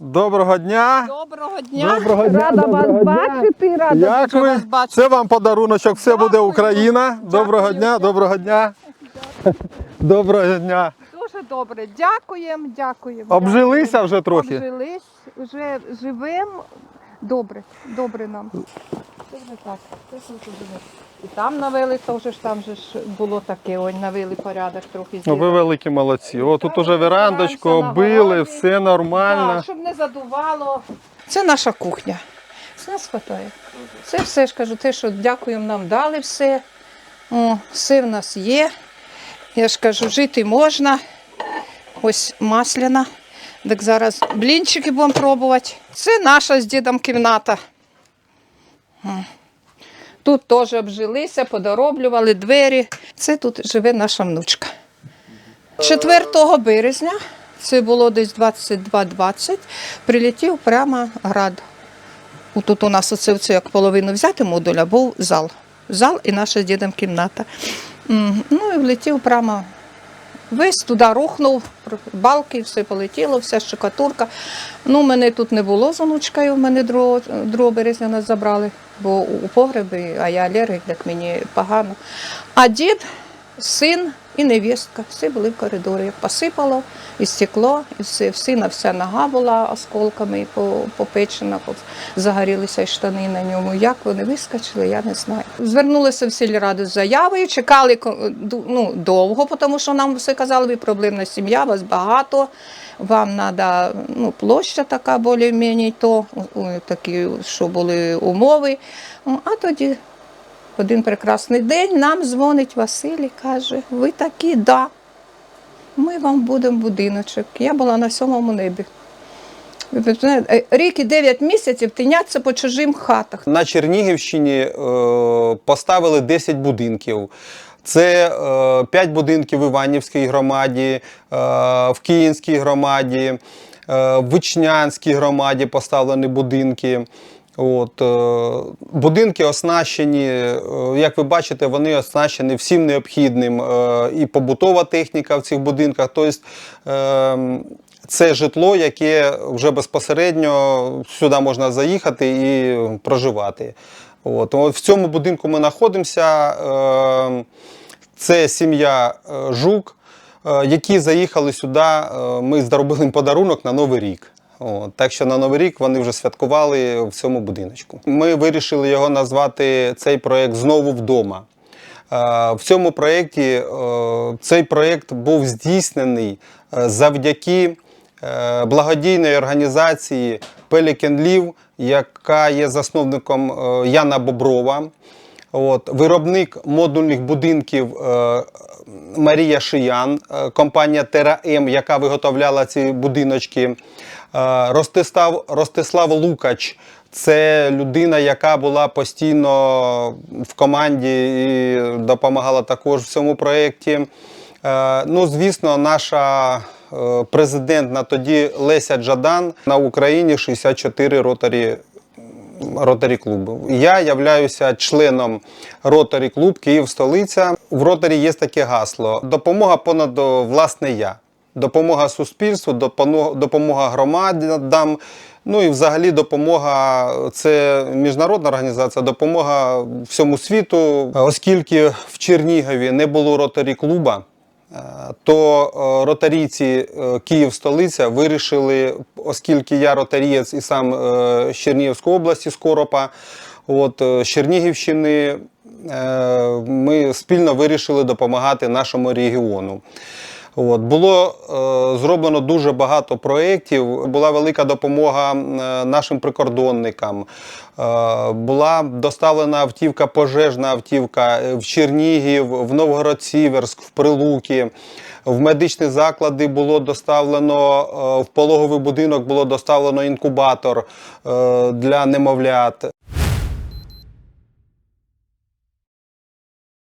Доброго дня. Доброго дня. Доброго дня, рада вас дня. бачити, рада Як дуже ви? вас бачити. Це вам подаруночок, все буде Дякую. Україна. Доброго Дякую. дня, доброго дня. Доброго дня. Дуже добре. Дякуємо, дякуємо. Обжилися вже трохи. Обжились, вже живемо. Добре, добре нам. Це вже так. Це вже живемо. І там навели, то вже ж там же ж було таке, ой, навели порядок трохи Ну, ви великі молодці. О, тут уже верандочку оббили, все нормально. Так, щоб не задувало. Це наша кухня. Це нас хватає. Це все ж кажу, те, що дякуємо, нам дали все. О, все в нас є. Я ж кажу, жити можна. Ось масляна. Так зараз блінчики будемо пробувати. Це наша з дідом кімната. Тут теж обжилися, подороблювали двері. Це тут живе наша внучка. 4 березня, це було десь 22-20, прилетів прямо град. Тут у нас оце, оце як половину взяти модуля, був зал. Зал і наша з дідом кімната. Ну і влетів прямо весь туди рухнув, балки, все полетіло, вся штукатурка. Ну, мене тут не було з онучкою, мене 2, 2 березня нас забрали, бо у погреби, а я алергік, як мені погано. А дід, син і невістка, всі були в коридорі. Посипало, і стекло, і все, в сина вся нога була осколками по- попечена, загорілися й штани на ньому. Як вони вискочили, я не знаю. Звернулися в сільраду з заявою, чекали ну, довго, тому що нам все казали, ви проблемна сім'я, вас багато, вам треба ну, площа така більш-менш, то такі, що були умови. А тоді один прекрасний день нам дзвонить Василь і каже, ви такі, да. Ми вам будемо будиночок. Я була на сьомому небі. Рік і дев'ять місяців тиняться по чужим хатах. На Чернігівщині е, поставили 10 будинків. Це е, 5 будинків в Іванівській громаді, е, в Київській громаді, е, в Вичнянській громаді поставлені будинки. От, е, будинки оснащені, е, як ви бачите, вони оснащені всім необхідним. Е, і побутова техніка в цих будинках. Тобто, це житло, яке вже безпосередньо сюди можна заїхати і проживати. От. В цьому будинку ми знаходимося. Це сім'я Жук, які заїхали сюди. Ми зробили їм подарунок на Новий рік. От, так що на Новий рік вони вже святкували в цьому будиночку. Ми вирішили його назвати цей проект знову вдома. Е, В цьому проєкті е, цей проєкт був здійснений е, завдяки благодійної організації Pelican Лів, яка є засновником Яна Боброва. От, виробник модульних будинків е, Марія Шиян, е, компанія Тера М, яка виготовляла ці будиночки. Е, Ростислав, Ростислав Лукач це людина, яка була постійно в команді і допомагала також в цьому проєкті. Е, Ну, звісно, наша е, президент на тоді Леся Джадан на Україні 64 ротарі Ротарі клубу. Я являюся членом Ротарі клуб Київ столиця. В Ротарі є таке гасло: допомога понад власне я. Допомога суспільству, допомога громадам. Ну і взагалі допомога це міжнародна організація, допомога всьому світу. Оскільки в Чернігові не було ротарі клуба, то е, ротарійці е, Київ столиця вирішили, оскільки я ротарієць і сам е, з Чернігівської області, з Коропа, от, з Чернігівщини, ми спільно вирішили допомагати нашому регіону. От, було е, зроблено дуже багато проєктів. Була велика допомога е, нашим прикордонникам. Е, була доставлена автівка, пожежна автівка е, в Чернігів, в Новгород-Сіверськ, в Прилуки. В медичні заклади було доставлено е, в пологовий будинок було доставлено інкубатор е, для немовлят.